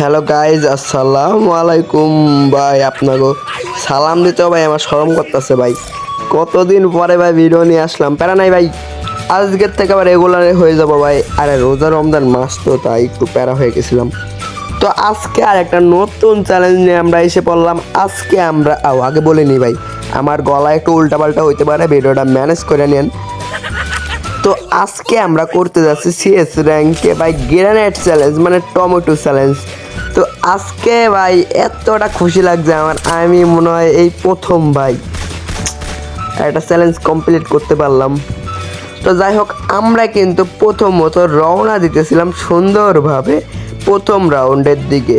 Hello guys, আসসালামু আলাইকুম ভাই আপনাকে সালাম দিতে ভাই, আমার শরম করতেছে ভাই। কতদিন পরে ভাই ভিডিও নিয়ে আসলাম, প্যারা নাই ভাই। আজকের থেকে আবার রেগুলার হয়ে যাব ভাই। আরে রোজা রমজান, মাস তো তাই একটু প্যারা হয়ে গেছিলাম। তো আজকে আর একটা নতুন চ্যালেঞ্জ নিয়ে আমরা এসে পড়লাম। আজকে আমরা, আও, আগে বলিনি ভাই, আমার গলা একটু উল্টাপাল্টা হইতে পারে ভিডিওটা ম্যানেজ করে নেন তো আজকে আমরা করতে যাচ্ছি সিএস র্যাঙ্কে ভাই গ্রেনেড চ্যালেঞ্জ মানে টমেটো চ্যালেঞ্জ তো আজকে ভাই এতটা খুশি লাগছে আমার। আমি মনে হয় এই প্রথম ভাই। একটা চ্যালেঞ্জ কমপ্লিট করতে পারলাম। তো যাই হোক, আমরা কিন্তু প্রথমত রওনা দিতেছিলাম সুন্দরভাবে প্রথম রাউন্ডের দিকে।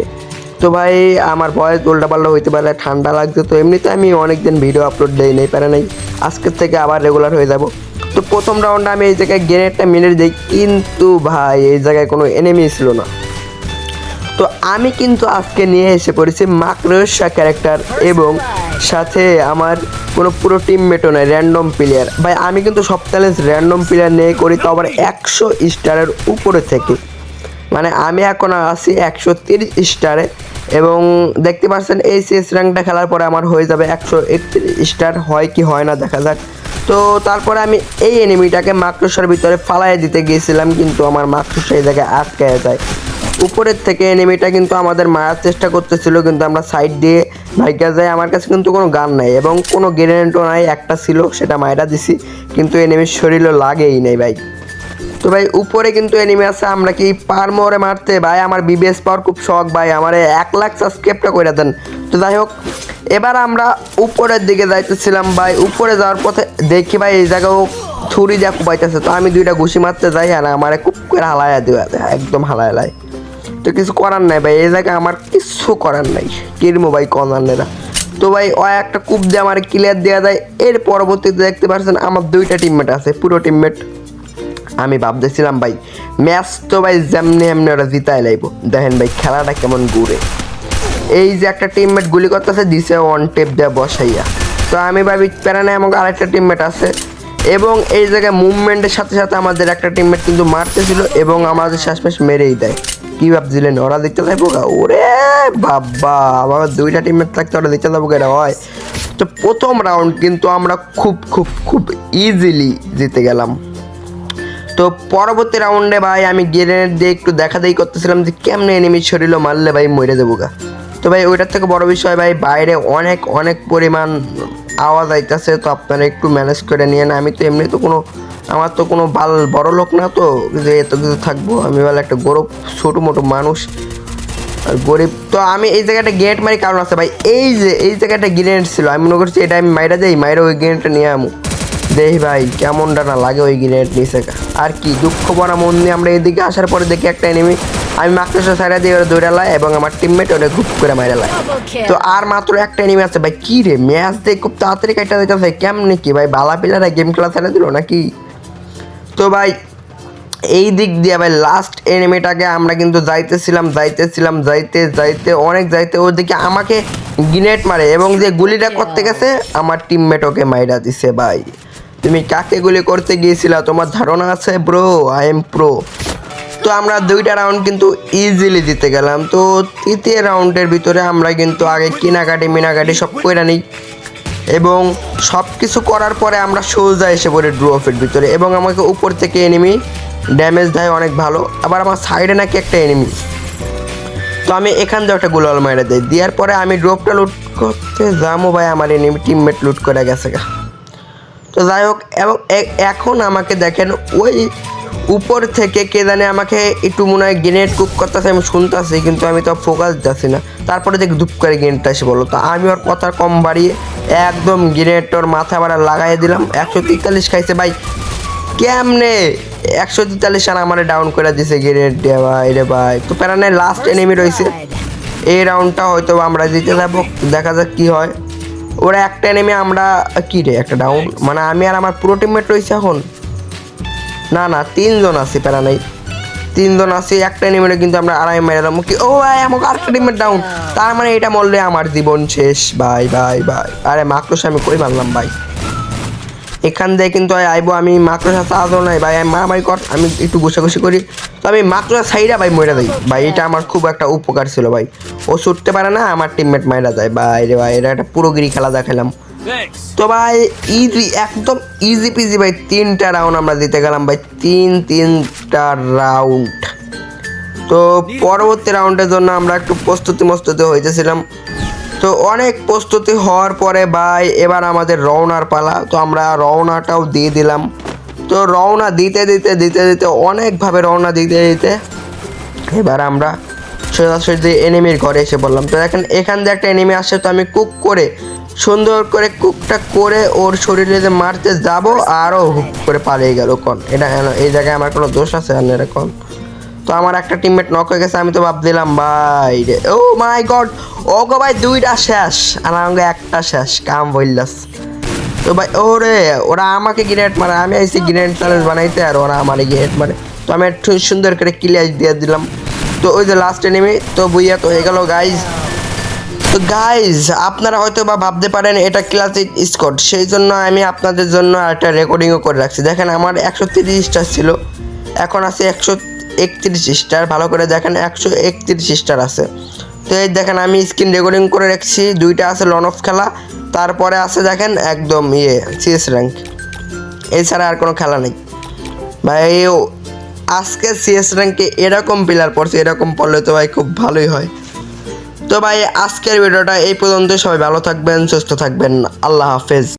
তো ভাই, আমার ভয়েস উল্টাপাল্টা হইতে পারে, ঠান্ডা লাগছে, তো এমনিতে আমি অনেকদিন ভিডিও আপলোড দেই নাই, পারে নাই। আজকের থেকে আবার রেগুলার হয়ে যাব। তো প্রথম রাউন্ডে আমি এই জায়গায় গ্রেনেডটা মেরে দিই, কিন্তু ভাই, এই জায়গায় কোনো এনিমি ছিল না। তো আমি কিন্তু আজকে নিয়ে এসে পড়েছি মাকরসা ক্যারেক্টার এবং সাথে আমার কোনো পুরো টিমমেটও নয় র্যান্ডম প্লেয়ার ভাই, আমি কিন্তু সব চ্যালেঞ্জ র্যান্ডম প্লেয়ার নিয়ে করি, তো আবার একশো স্টারের উপরে থেকে। মানে আমি এখন আছি একশো তিরিশ স্টারে এবং দেখতে পাচ্ছেন, এই সিএস র্যাঙ্কটা খেলার পরে আমার হয়ে যাবে একশো একত্রিশ স্টার হয় কি হয় না দেখা যাক। তো তারপরে আমি এই এনিমিটাকে মাকড়সার ভিতরে ফালাই দিতে গিয়েছিলাম, কিন্তু আমার মাকড়সা এই জায়গায় আটকে যায়। উপরের থেকে এনিমিটা কিন্তু আমাদের মারার চেষ্টা করতেছিল, কিন্তু আমরা সাইড দিয়ে ভাইকা যায় আমার কাছে কিন্তু কোনো গান নাই এবং কোনো গ্রেনেডও নাই, একটা ছিল, সেটা মায়েরা দিছি, কিন্তু এনিমির শরীরও লাগেই নেই ভাই। তো ভাই, উপরে কিন্তু এনিমি আছে, আমরা কি পার মোড়ে মারতে? ভাই, আমার বিবিএস পাওয়ার খুব শখ ভাই, আমার এক লাখ সাবস্ক্রাইবটা করে দেন। তো যাই হোক, এবার আমরা উপরের দিকে যাইতেছিলাম ভাই, উপরে যাওয়ার পথে দেখি ভাই, এই জায়গাও ছুরি যা কুপাইতেছে তো আমি দুইটা ঘুষি মারতে যাই, আর আমার খুব করে হালায়া দিবা, একদম হালায় তো কিছু করার নাই ভাই, এই জায়গায় আমার কিছু করার নাই। কিরমো ভাই কর্নারেরা তো ভাই, ও একটা কূপ দিয়ে আমার ক্লিয়ার দেওয়া যায়। এর পরবর্তীতে দেখতে পাচ্ছেন আমার দুইটা টিমমেট আছে, পুরো টিমমেট আমি ভাবতেছিলাম ভাই, ম্যাচ তো ভাই যেমনি এমনি ওরা জিতাই লাইব। দেখেন ভাই, খেলাটা কেমন ঘুরে। এই যে একটা টিমমেট গুলি করতেছে, দিছে ওয়ান টেপ দেওয়া বসাইয়া। তো আমি ভাবি প্যারানে আমাকে আরেকটা টিমমেট আছে। এবং এই জায়গায় মুভমেন্টের সাথে সাথে আমাদের একটা টিমমেট কিন্তু মারতেছিল এবং আমাদের শেষমেশ মেরেই দেয়। কি ভাবছিলেন? ওরা দেখতে যাব গা? ওরে বাবা! আমার দুইটা টিমমেট থাকতে ওরা দেখতে যাব এটা হয়। তো প্রথম রাউন্ড কিন্তু আমরা খুব খুব খুব ইজিলি জিতে গেলাম। তো পরবর্তী রাউন্ডে ভাই আমি গ্রেনেড দিয়ে একটু দেখা দেই করতেছিলাম যে কেমনে এনিমি শরীর মারলে ভাই মরে যাব গা। তো ভাই, ওইটার থেকে বড় বিষয় ভাই, বাইরে অনেক অনেক পরিমাণ আওয়াজ আইতেছে, তো আপনারা একটু ম্যানেজ করে নিয়েন। আমি তো এমনি তো কোনো, আমার তো কোনো বাল বড় লোক না তো, যে এত কিছু থাকব। আমি বলে একটা গরব, ছোটো মোটো মানুষ, আর গরিব। তো আমি এই জায়গাটা গেট মারি কারণ আছে ভাই। এই যে, এই জায়গাটা গ্রেনেড ছিল, আমি মনে করছি এটা আমি মাইরা যাই মাইরা ওই গ্রেনেডটা নিয়ে আমু। দেখ ভাই কেমনটা না লাগে ওই গ্রেনেড নিচে আর কি দুঃখ পড়া মন নিয়ে আমরা এদিকে আসার পরে দেখি একটা এনিমি আমি মাকড়সা সাইডা দিয়ে ওরা দৌড়ালাই এবং আমার টিমমেট ওরা ঘুপ করে মাইরালাই তো আর মাত্র একটা এনিমি আছে। ভাই কি রে ম্যাচ দিয়ে খুব তাড়াতাড়ি কাটা দিতেছে কেমনে কি? ভাই বালা পিলারা গেম খেলা ছেড়ে দিল নাকি? তো ভাই এই দিক দিয়ে ভাই লাস্ট এনিমিটাকে আমরা কিন্তু যাইতেছিলাম যাইতেছিলাম যাইতে যাইতে অনেক যাইতে ওদিকে আমাকে গ্রেনেড মারে এবং যে গুলিটা করতে গেছে আমার টিমমেট ওকে মাইরা দিছে ভাই। তুমি কাকে গুলি করতে গিয়েছিলা? তোমার ধারণা আছে ব্রো আই এম প্রো তো আমরা দুইটা রাউন্ড কিন্তু ইজিলি জিতে গেলাম। তো তৃতীয় রাউন্ডের ভিতরে আমরা কিন্তু আগে কিনাকাটি, মিনাকাটি সব করে নিই। এবং সব কিছু করার পরে আমরা সোজা এসে পড়ি ড্রফের ভিতরে। এবং আমাকে উপর থেকে এনিমি ড্যামেজ দেয়, অনেক ভালো। আবার আমার সাইডে নাকি একটা এনিমি তো আমি এখান দিয়ে একটা গোলাল মেরে দিই। দেওয়ার পরে আমি ড্রপটা লুট করতে যাব ভাই, আমার এনিমি টিমমেট লুট করে গেছে গা। তো যাই হোক, এবং এখন আমাকে দেখেন, ওই উপর থেকে কে জানে আমাকে একটু মনে হয় গ্রেনেড কুক করতেছে, আমি শুনতেছি, কিন্তু আমি তো ফোকাস যাচ্ছি না। তারপরে দেখ ধূপ করে গ্রেনেডটা এসে বলো তো আমি ওর কথা কম বাড়িয়ে একদম গ্রেনেডটার মাথা বাড়া লাগাই দিলাম। একশো তেতাল্লিশ খাইছে, ভাই। কেমনে? একশো তেতাল্লিশ রান আমার ডাউন করে দিছে গ্রেনেড দিয়ে, ভাই রে ভাই। তো প্যারানে লাস্ট এনিমি রয়েছে। এই রাউন্ডটা হয়তো আমরা জিতে যাব। দেখা যাক কি হয়। ওরা একটা নেমে আমরা কি রে একটা ডাউন মানে আমি আর আমার পুরো টিমমেট রয়েছে এখন। না না তিনজন আছে প্যারা নাই। তিনজন আছে একটা নেমে কিন্তু আমরা আড়াই মেরে দাম কি ও ভাই আমাকে আরেকটা টিমমেট ডাউন তার মানে এটা মরলে আমার জীবন শেষ। বাই বাই বাই আরে মাকড়সা আমি কই মারলাম ভাই? এখান দিয়ে কিন্তু আইবো আমি মাকড়সা চাঁদও নাই ভাই আমি মারামারি কর আমি একটু ঘুষাঘুষি করি। তো আমি মাকড়সা সাইডা ভাই মরে যাই। ভাই এটা আমার খুব একটা উপকার ছিল ভাই। ও ছুটতে পারে না আমার টিমমেট মাইরা যায়। ভাই রে ভাই এটা একটা পুরোগিরি খেলা দেখালাম Thanks. তো ভাই ইজি একদম ইজি পিজি ভাই তিনটা রাউন্ড আমরা দিতে গেলাম ভাই তিন তিনটা রাউন্ড তো পরবর্তী রাউন্ডের জন্য আমরা একটু প্রস্তুতি মস্তুতি হইতেছিলাম। তো অনেক প্রস্তুতি হওয়ার পরে ভাই, এবার আমাদের রওনার পালা। তো আমরা রওনাটাও দিয়ে দিলাম। তো রওনা দিতে দিতে দিতে দিতে, অনেকভাবে রওনা দিতে দিতে এবার আমরা সোজাসুজি এনিমির ঘরে এসে বললাম তো দেখেন, এখান দিয়ে একটা এনিমি আসছে, তো আমি কুক করে, সুন্দর করে কুকটা করে ওর শরীরে যে মারতে যাব আরও হুক করে পালিয়ে গেল কোন। এটা এই জায়গায় আমার কোনো দোষ আছে আর এরকম? তো আমার একটা টিমমেট নক হয়ে গেছে, আমি তো ভাব দিলাম, ভাই ও মাই গড ও গো ভাই দুইটা শেষ আর আমাকে একটা শেষ, কাম বললাস তো ভাই, ওরে, ওরা আমাকে গ্রেনেড মারে, আমি আইসি গ্রেনেড চ্যালেঞ্জ বানাইতে, আর ওরা আমার গ্রেনেড মারে। তো আমি একটু সুন্দর করে ক্লিয়ার দিয়ে দিলাম। তো ওই যে লাস্ট এনিমি তো বুইয়া তো হয়ে গেল গাইজ তো গাইজ আপনারা হয়তো বা ভাবতে পারেন, এটা ক্লাসিক স্কট সেই জন্য আমি আপনাদের জন্য একটা রেকর্ডিংও করে রাখছি। দেখেন, আমার একশো তিরিশ স্টার ছিল, এখন আছে একশো একত্রিশ স্টার, ভালো করে দেখেন, একশো একত্রিশ স্টার আছে। তো এই দেখেন, আমি স্ক্রিন রেকর্ডিং করে রাখছি, দুইটা আছে লন অফ খেলা, তারপরে আছে দেখেন একদম ইয়ে সিএস র্যাঙ্ক এছাড়া আর কোনো খেলা নেই। ভাই আজকে সিএস র্যাঙ্কে এরকম প্লেয়ার পড়ছে, এরকম পড়লে তো ভাই খুব ভালোই হয়। তো ভাই, আজকের ভিডিওটা এই পর্যন্ত সবাই ভালো থাকবেন, সুস্থ থাকবেন। আল্লাহ হাফেজ।